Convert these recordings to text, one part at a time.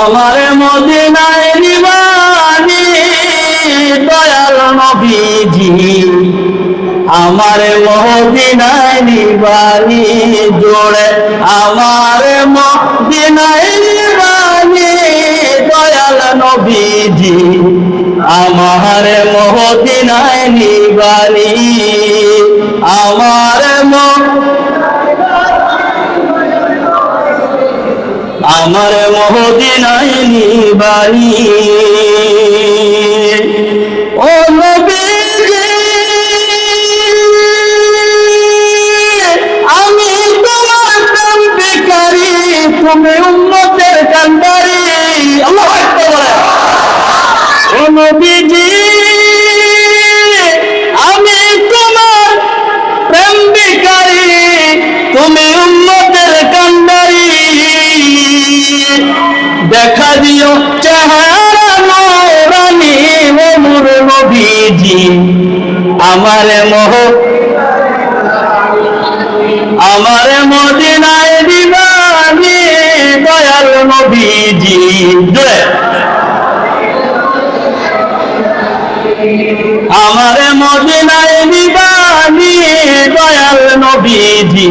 আমার মদিনায় নিবানি দয়াল নবীজি, আমার মদিনায় নিবানি জোড়ে আমার মদিনায় নিবানি দয়াল নবীজি, আমার মদিনায় নিবানি আমার মহ আমার মহদিনায় নিবাই ও আমি তোমার প্রেম বেকারি তুমি উন্নতের কান্দারি। আল্লাহ ও নবীজি দেখা দিও চেহারা নবীজি। আমার মোহ, আমার মদিনায় দিবানি দয়াল নবীজি। জোরে। আমার মদিনায় নিবানি দয়াল নবীজি।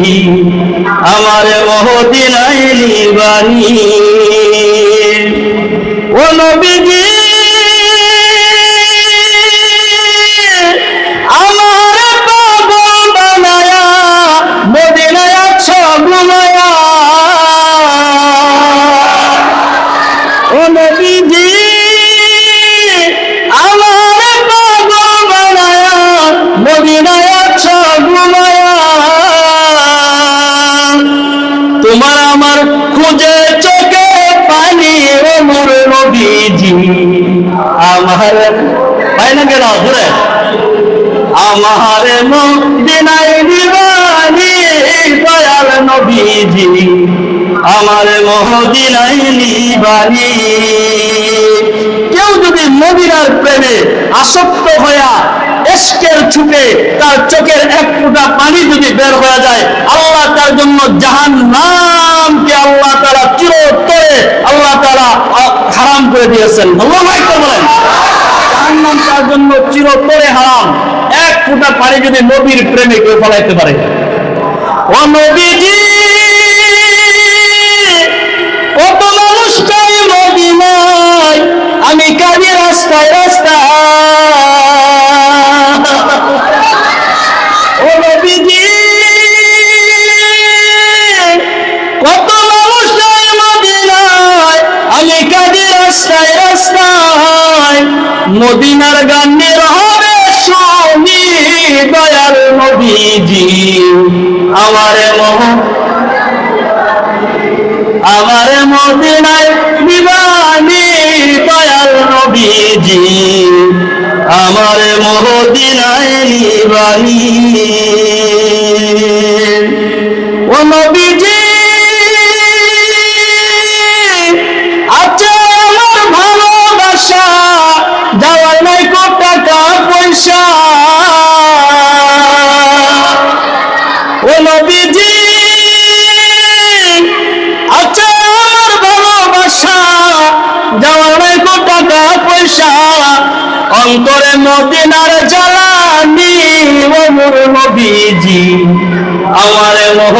আমার মদিনায় নিবানি ও নবীজি, আমার পাগল বানায়া, মদিনায় আছো ঘুমায়া। ও নবীজি, আমার পাগল বানায়া, মদিনায় আছো ঘুমায়া। তোমার আমার খুঁজে পাই না কেন ঘুরে আমার মদিনায় দিবানি, দয়াল নবীজি। আমার মহদিনায় নিবানি। কেউ যদি মদিনার প্রেমে আসক্ত হইয়া এসকের ছুটে তার চোখের এক ফোঁটা পানি যদি বের হয়ে যায়, আল্লাহ তার জন্য জাহান নামকে আল্লাহ তারা চিরতরে আল্লাহ তারা হারাম করে দিয়েছেন। আল্লাহ জাহান্নাম তার জন্য চিরতরে হারাম। এক ফুটা পানি যদি নবীর প্রেমে কেউ ফলাইতে পারে। ও নবীজি! মদিনার গানের হবে শুনি দয়াল নবীজি। আমার মোহ আমার মদিনায় দিবানি দয়াল নবীজি। আমার মদিনায় নিবানি ও নবীজি আচ্ছা আমার ভালোবাসা, যাওয়ার কো টাকা পয়সা। অন্তরে মদিনার জ্বালানি, ও মোর নবীজি, আমার মোহ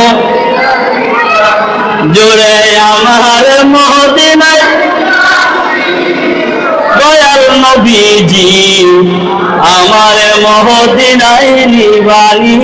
জোরে আমার মদিনায় নবীজি আমার মহদিনায় নিবানি